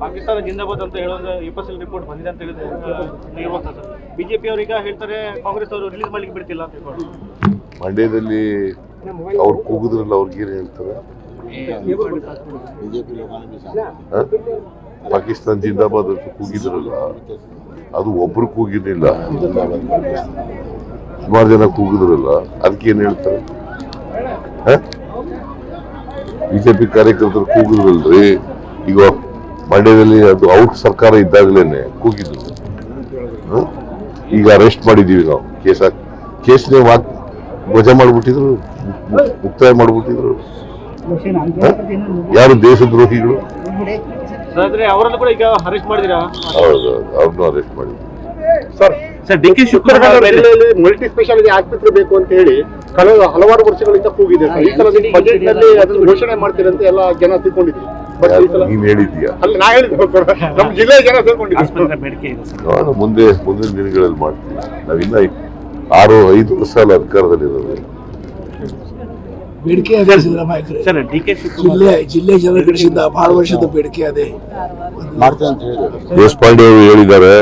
ಪಾಕಿಸ್ತಾನ ಜಿಂದಾಬಾದ್ ಅಂತ ಹೇಳೋದು L report ಬಂದಿದೆ ಅಂತ ಹೇಳಿದ್ರೆ ಇರುವಂತ ಸರ್? ಬಿಜೆಪಿ ಅವರು ಈಗ ಹೇಳ್ತಾರೆ, ಕಾಂಗ್ರೆಸ್ ಅವರು ರಿಲೀಸ್ ಮಾಡ್ಲಿಕ್ಕೆ ಬಿಡ್ತಿಲ್ಲ ಅಂತ ಮಂಡ್ಯದಲ್ಲಿ ಅವ್ರು ಕೂಗಿದ್ರಲ್ಲ ಅವ್ರಿಗೆ ಏನು ಹೇಳ್ತಾರೆ? ಪಾಕಿಸ್ತಾನ ಜಿಂದಾಬಾದ್ ಅಂತ ಕೂಗಿದ್ರಲ್ಲ, ಅದು ಒಬ್ರು ಕೂಗಿರ್ಲಿಲ್ಲ. ಸುಮಾರು ಜನ ಕೂಗಿದ್ರಲ್ಲ, ಅದಕ್ಕೆ ಏನ್ ಹೇಳ್ತಾರೆ? ಬಿಜೆಪಿ ಕಾರ್ಯಕರ್ತರು ಕೂಗಿದ್ರಲ್ರಿ, ಈಗ ಮಂಡ್ಯದಲ್ಲಿ ಅದು ಔಟ್ ಸರ್ಕಾರ ಇದ್ದಾಗಲೇನೆ ಕೂಗಿದ್ರು? ಈಗ ಅರೆಸ್ಟ್ ಮಾಡಿದೀವಿ ನಾವು. ಕೇಸ್ ಕೇಸ್ನೇ ವಾಕ್ ವಜಾ ಮಾಡ್ಬಿಟ್ಟಿದ್ರು ಮುಕ್ತಾಯ ಮಾಡ್ಬಿಟ್ಟಿದ್ರು. ಯಾರು ದೇಶದ್ರೋಹಿಗಳು? ಅವರನ್ನು ಕೂಡ ಈಗ ಅರೆಸ್ಟ್ ಮಾಡಿದಿರಾ ಹೌದು ಅವ್ರನ್ನೂ ಅರೆಸ್ಟ್ ಮಾಡಿದ್ರು sir sir D K Shivakumar multi speciality ಆಸ್ಪತ್ರೆ ಬೇಕು ಅಂತ ಹೇಳಿ ಕಳೆದ ಹಲವಾರು ವರ್ಷಗಳಿಂದ ಕೂಗಿದೆ. ಸರ್ ಈ ಸಲ ಬಜೆಟ್ನಲ್ಲಿ ಅದನ್ನು ಘೋಷಣೆ ಮಾಡ್ತೀರಂತೆ ಎಲ್ಲ ಜನ ತಿಳ್ಕೊಂಡಿದ್ರು. ಬಟ್ ಈ ಸಲ ನೀನ್ ಹೇಳಿದ್ಯಾ ಅಲ್ಲ ನಾ ಹೇಳಿದ್ ಸರ್ ನಮ್ಮ ಜಿಲ್ಲೆಯ ಜನ ತಿಳ್ಕೊಂಡಿದ್ರು. ಆಸ್ಪತ್ರೆ ಬೇಡಿಕೆ ಇದೆ ನೋಡೋಣ ಮುಂದೆ ಮುಂದಿನ ದಿನಗಳಲ್ಲಿ ಮಾಡ್ತೀವಿ ನಾವಿನ್ನ ಆರು ಐದು ವರ್ಷ ಅಲ್ಲ ಅಧಿಕಾರದಲ್ಲಿರೋದು ಬೇಡಿಕೆ ಅದೇ Siddaramaiah sir D K Shivakumar ಜಿಲ್ಲೆ ಜಿಲ್ಲೆ ಜನರ ಕಡೆಯಿಂದ ಬಹಳ ವರ್ಷದ ಬೇಡಿಕೆ ಅದೇ ದೇಶಪಾಂಡೆ ಅವರು ಹೇಳಿದ್ದಾರೆ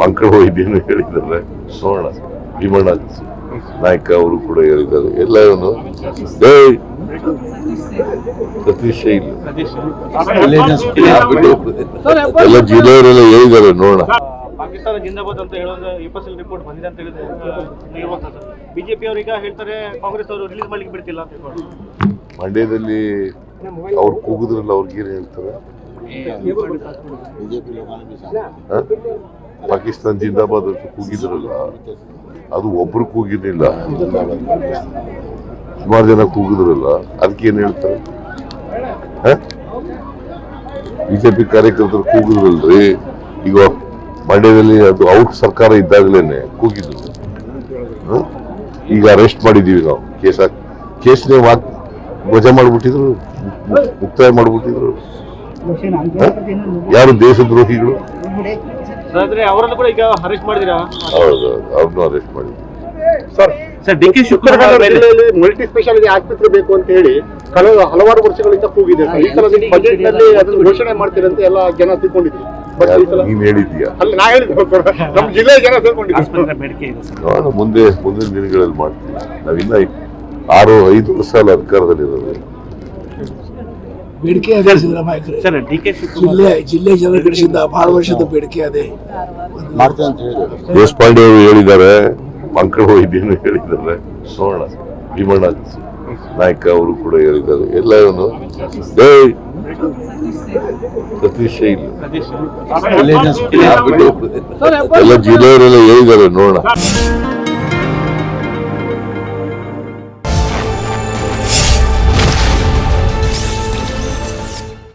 ಮಂಕಳ ವೈದ್ಯನು ಹೇಳಿದ್ದಾರೆ. ನೋಡೋಣ ಭೀಮಣ್ಣ. ನಾಯಕ ಅವರು ಕೂಡ ಹೇಳಿದ್ದಾರೆ. ಎಲ್ಲ ಇವನು ಏಯ್! ಸತೀಶ್ ಇಲ್ಲ. ಎಲ್ಲ ಜಿಲ್ಲೆಯವರೆಲ್ಲ ಹೇಳಿದ್ದಾರೆ ನೋಡೋಣ. ಪಾಕಿಸ್ತಾನ ಜಿಂದಾಬಾದ್ ಅಂತ ಹೇಳೋದು ರಿಪೋರ್ಟ್ ಬಂದಿದೆ ಅಂತ ಹೇಳಿದ್ರೆ ಇರುವಂತ ಸರ್. ಬಿಜೆಪಿ ಅವರು ಈಗ ಹೇಳ್ತಾರೆ ಕಾಂಗ್ರೆಸ್ ಅವರು ರಿಲೀಸ್ ಮಾಡ್ಲಿಕ್ಕೆ ಬಿಡ್ತಿಲ್ಲ. ಅಂತ ಹೇಳ್ಕೊಂಡು ಮಂಡ್ಯದಲ್ಲಿ ಅವ್ರು ಕೂಗಿದ್ರಲ್ಲ ಅವ್ರಿಗೆ ಏನ್ ಹೇಳ್ತಾರೆ? ಪಾಕಿಸ್ತಾನ ಜಿಂದಾಬಾದ್ ಅಂತ ಕೂಗಿದ್ರಲ್ಲ, ಅದು ಒಬ್ರು ಕೂಗಿರ್ಲಿಲ್ಲ. ಸುಮಾರು ಜನ ಕೂಗಿದ್ರಲ್ಲ, ಅದಕ್ಕೆ ಏನ್ ಹೇಳ್ತಾರೆ? ಬಿಜೆಪಿ ಕಾರ್ಯಕರ್ತರು ಕೂಗಿದ್ರಲ್ರಿ, ಈಗ ಮಂಡ್ಯದಲ್ಲಿ ಅದು ಔಟ್ ಸರ್ಕಾರ ಇದ್ದಾಗಲೇನೆ ಕೂಗಿದ್ರು? ಈಗ ಅರೆಸ್ಟ್ ಮಾಡಿದೀವಿ ನಾವು, ಕೇಸ್ ಹಾಕಿ ಕೇಸ್ ನೀವು ಹಾಕ್, ವಜಾ ಮಾಡ್ಬಿಟ್ಟಿದ್ರು ಮುಕ್ತಾಯ ಮಾಡ್ಬಿಟ್ಟಿದ್ರು? ಯಾರು ದೇಶದ್ರೋಹಿಗಳು? ಸರ್ ಆದ್ರೆ ಅವರನ್ನು ಕೂಡ ಈಗ ಅರೆಸ್ಟ್ ಮಾಡಿದಿರಾ ಹೌದು ಅವ್ರನ್ನೂ ಅರೆಸ್ಟ್ ಮಾಡಿದ್ರು sir sir D K Shivakumar ಜಿಲ್ಲೆಯಲ್ಲಿ ಮಲ್ಟಿ ಸ್ಪೆಷಾಲಿಟಿ ಆಸ್ಪತ್ರೆ ಬೇಕು ಅಂತ ಹೇಳಿ ಕಳೆದ ಹಲವಾರು ವರ್ಷಗಳಿಂದ ಕೂಗಿದೆ ಸರ್. ಈ ಸಲ ಬಜೆಟ್ನಲ್ಲಿ ಅದನ್ನು ಘೋಷಣೆ ಮಾಡ್ತೀರಂತ ಎಲ್ಲ ಜನ ತಿಳ್ಕೊಂಡಿದ್ರು. ಬಟ್ ಈ ಸಲ ನೀನ್ ಹೇಳಿದ್ಯಾ ಅಲ್ಲ ನಾ ಹೇಳಿದ್ದೆ ನಮ್ಮ ಜಿಲ್ಲೆಯ ಜನ ತಿಳ್ಕೊಂಡಿದ್ರು. ಮುಂದೆ ಮುಂದಿನ ದಿನಗಳಲ್ಲಿ ಮಾಡ್ತೀವಿ ನಾವಿನ್ನ ಆರು ಐದು ವರ್ಷ ಅಲ್ಲ ಅಧಿಕಾರದಲ್ಲಿರೋದು ಬೇಡಿಕೆ ಅದೇ Siddaramaiah sir D K Shivakumar ಜಿಲ್ಲೆ ಜಿಲ್ಲೆ ಜನರ ಕಡೆಯಿಂದ ಬಹಳ ವರ್ಷದ ಬೇಡಿಕೆ ಅದೇ. ದೇಶಪಾಂಡೆ ಅವರು ಹೇಳಿದ್ದಾರೆ ಮಂಕಳ ವೈದ್ಯನು ಹೇಳಿದ್ದಾರೆ. ನೋಡೋಣ ಭೀಮಣ್ಣ ನಾಯ್ಕ ಅವರು ಕೂಡ ಹೇಳಿದ್ದಾರೆ. ಎಲ್ಲ ಇವನು ಏಯ್! ಸತೀಶ್ ಇಲ್ಲ. ಸತೀಶ್ ಎಲ್ಲ ಜಿಲ್ಲೆಯವರೆಲ್ಲ ಹೇಳಿದ್ದಾರೆ ನೋಡೋಣ.